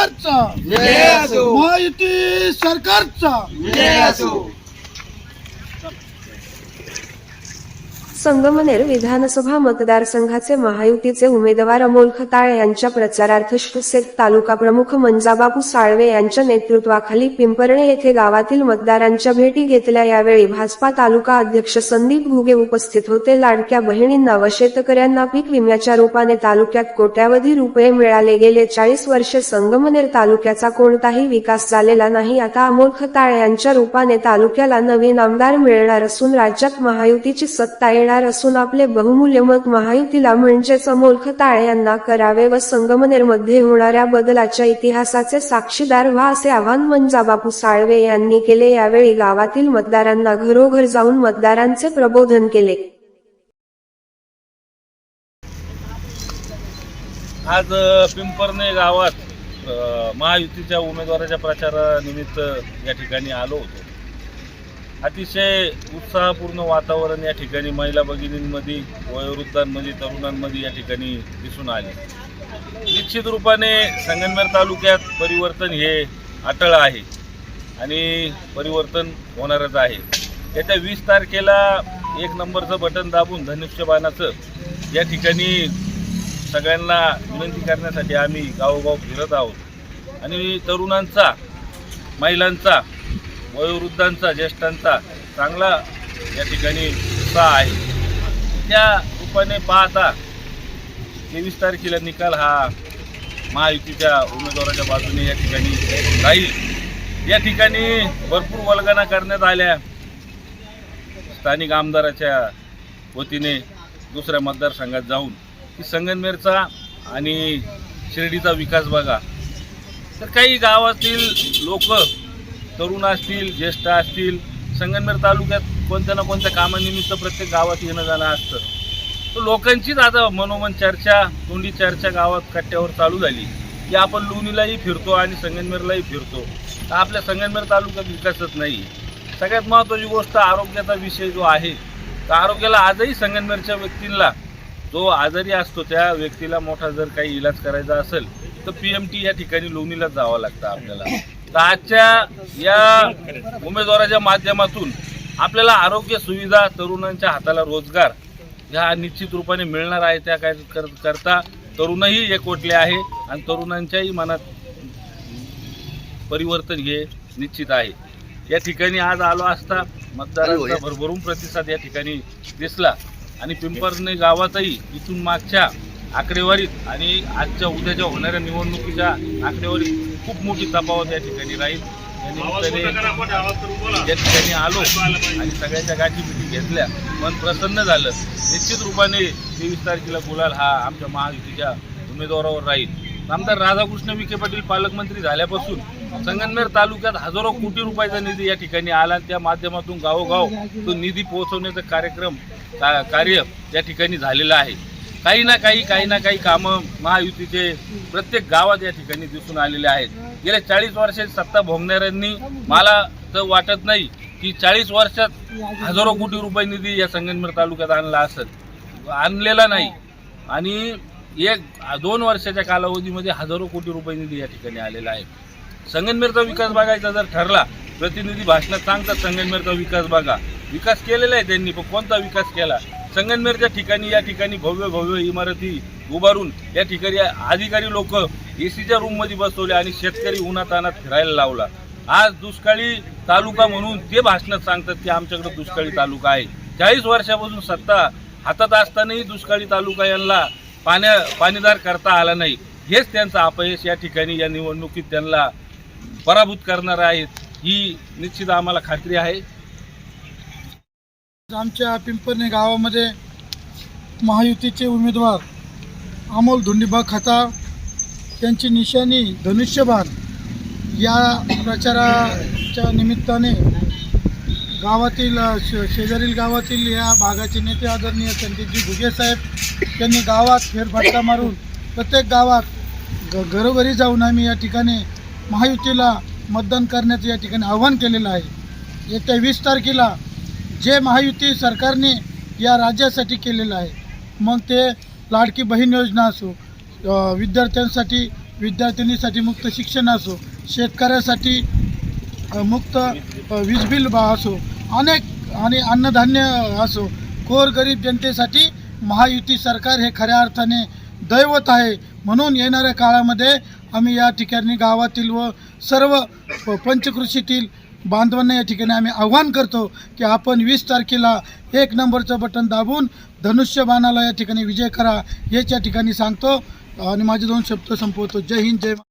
सरकारचा. महायुती सरकारचा. संगमनेर विधानसभा मतदारसंघाचे महायुतीचे उमेदवार अमोल खताळे यांच्या प्रचारार्थ शिवसेत तालुका प्रमुख मंजाबापू साळवे यांच्या नेतृत्वाखाली पिंपर्णे येथे गावातील मतदारांच्या भेटी घेतल्या. यावेळी भाजपा तालुका अध्यक्ष संदीप घुगे उपस्थित होते. लाडक्या बहिणींना व शेतकऱ्यांना पीक विम्याच्या रूपाने तालुक्यात कोट्यावधी रुपये मिळाले गेले. चाळीस वर्षे संगमनेर तालुक्याचा कोणताही विकास झालेला नाही. आता अमोल खताळे यांच्या रूपाने तालुक्याला नवीन आमदार मिळणार असून राज्यात महायुतीची सत्ता येणार असून आपले बहुमूल्य मत महायुतीला म्हणजेच अमोलख खताळ यांना करावे व संगमनेरमध्ये होणाऱ्या बदलाच्या इतिहासाचे साक्षीदार व्हा असे आव्हान मंजाबापू साळवे यांनी केले. यावेळी गावातील मतदारांना घरोघर जाऊन मतदारांचे प्रबोधन केले. आज पिंपरने गावात महायुतीच्या उमेदवाराच्या प्रचारानिमित्त या ठिकाणी आलो होतो. अतिशय उत्साहपूर्ण वातावरण या ठिकाणी महिला भगिनींमध्ये वयोवृद्धांमध्ये तरुणांमध्ये या ठिकाणी दिसून आले. निश्चित रूपाने संगमनेर तालुक्यात परिवर्तन हे अटळ आहे आणि परिवर्तन होणारच आहे. येत्या वीस तारखेला एक नंबरचं बटन दाबून धनुष्यबाणाचं या ठिकाणी सगळ्यांना विनंती करण्यासाठी आम्ही गावोगाव फिरत आहोत. आणि तरुणांचा महिलांचा वयोवृद्धांचा ज्येष्ठांचा चांगला या ठिकाणी उत्साह आहे. त्या रूपाने पाहता तेवीस तारखेला निकाल हा महायुतीच्या उमेदवाराच्या बाजूने या ठिकाणी राहील. या ठिकाणी भरपूर वल्गना करण्यात आल्या. स्थानिक आमदाराच्या वतीने दुसऱ्या मतदारसंघात जाऊन. की संगनमेरचा आणि शिर्डीचा विकास बघा. तर काही गावातील लोक तरुण असतील ज्येष्ठ असतील संगमनेर तालुक्यात कोणत्या ना कोणत्या कामानिमित्त प्रत्येक गावात येणं जाणं असतं. तर लोकांचीच आता मनोमन चर्चा तोंडी चर्चा गावात कट्ट्यावर चालू झाली. की आपण लोणीलाही फिरतो आणि संगमनेरलाही फिरतो. तर आपल्या संगमनेर तालुक्यात विकासच नाही. सगळ्यात महत्त्वाची गोष्ट आरोग्याचा विषय जो आहे तर आरोग्याला आजही संगमनेरच्या व्यक्तींना जो आजारी असतो त्या व्यक्तीला मोठा जर काही इलाज करायचा असेल तर पी एम टी या ठिकाणी लोणीलाच जावं लागतं आपल्याला. तर आजच्या या उमेदवाराच्या माध्यमातून आपल्याला आरोग्य सुविधा तरुणांच्या हाताला रोजगार ह्या निश्चित रूपाने मिळणार आहे त्या काय कर- करता तरुणही एकवटले आहे आणि तरुणांच्याही मनात परिवर्तन हे निश्चित आहे. या ठिकाणी आज आलो असता मतदारांचा भरभरून प्रतिसाद या ठिकाणी दिसला आणि पिंपरने गावातही इथून मागच्या आकडेवारीत आणि आजच्या उद्याच्या होणाऱ्या निवडणुकीच्या आकडेवारीत खूप मोठी तफावत या ठिकाणी राहील. या ठिकाणी आलो आणि सगळ्याच्या गाठी मिठी घेतल्या मन प्रसन्न झालं. निश्चित रूपाने तेवीस तारखेला गुलाल हा आमच्या महायुतीच्या उमेदवारावर राहील. आमदार राधाकृष्ण विखे पाटील पालकमंत्री झाल्यापासून संगमनेर तालुक्यात हजारो कोटी रुपयाचा निधी या ठिकाणी आला आणि त्या माध्यमातून गावोगाव तो निधी पोहोचवण्याचा कार्यक्रम का- कार्य या ठिकाणी झालेलं आहे. काही ना काही काही ना काही कामं महायुतीचे प्रत्येक गावात या ठिकाणी दिसून आलेले आहेत. गेल्या चाळीस वर्षात सत्ता भोगणाऱ्यांनी मला तर वाटत नाही की चाळीस वर्षात हजारो कोटी रुपये निधी या संगमनेर तालुक्यात आणला असत आणलेला नाही. आणि एक दोन वर्षाच्या कालावधीमध्ये हजारो कोटी रुपये निधी या ठिकाणी आलेला आहे. संगमनेरचा विकास बघायचा जर ठरला प्रतिनिधी भाषणात सांगतात संगमनेरचा विकास बघा. विकास केलेला आहे त्यांनी पण कोणता विकास केला? संगनमेरच्या ठिकाणी या ठिकाणी भव्य भव्य इमारती उभारून या ठिकाणी अधिकारी लोक एसीच्या रूममध्ये बसवले आणि शेतकरी उन्हातानात फिरायला लावला. आज दुष्काळी तालुका म्हणून ते भाषणात सांगतात की आमच्याकडे दुष्काळी तालुका आहे. चाळीस वर्षापासून सत्ता हातात असतानाही दुष्काळी तालुका यांना पाण्या पाणीदार करता आला नाही. हेच त्यांचं अपयश या ठिकाणी या निवडणुकीत त्यांना पराभूत करणार आहेत ही निश्चित आम्हाला खात्री आहे. आमच्या पिंपरणे गावामध्ये महायुतीचे उमेदवार अमोल धुंडीबा खता त्यांची निशाणी धनुष्यबाण या प्रचाराच्या निमित्ताने गावातील शे शेजारील गावातील या भागाचे नेते आदरणीय संदीपजी घुगे साहेब यांनी गावात फेरफटका मारून प्रत्येक गावात ग घरोघरी जाऊन आम्ही या ठिकाणी महायुतीला मतदान करण्याचं या ठिकाणी आव्हान केलेलं आहे. येत्या वीस तारखेला जे महायुती सरकारने या राज्यासाठी केलेलं आहे मग ते लाडकी बहीण योजना असो विद्यार्थ्यांसाठी विद्यार्थिनीसाठी मुक्त शिक्षण असो शेतकऱ्यासाठी मुक्त वीज बिल बा असो अनेक आणि अन्नधान्य असो कोर गरीब जनतेसाठी महायुती सरकार हे खऱ्या अर्थाने दैवत आहे. म्हणून येणाऱ्या काळामध्ये आम्ही या ठिकाणी गावातील व सर्व प- पंचकृषीतील बांधवांना या ठिकाणी आम्ही आव्हान करतो की आपण वीस तारखेला एक नंबरचं बटन दाबून धनुष्यबाणाला या ठिकाणी विजय करा हेच या ठिकाणी सांगतो. आणि माझे दोन शब्द संपवतो. जय हिंद जय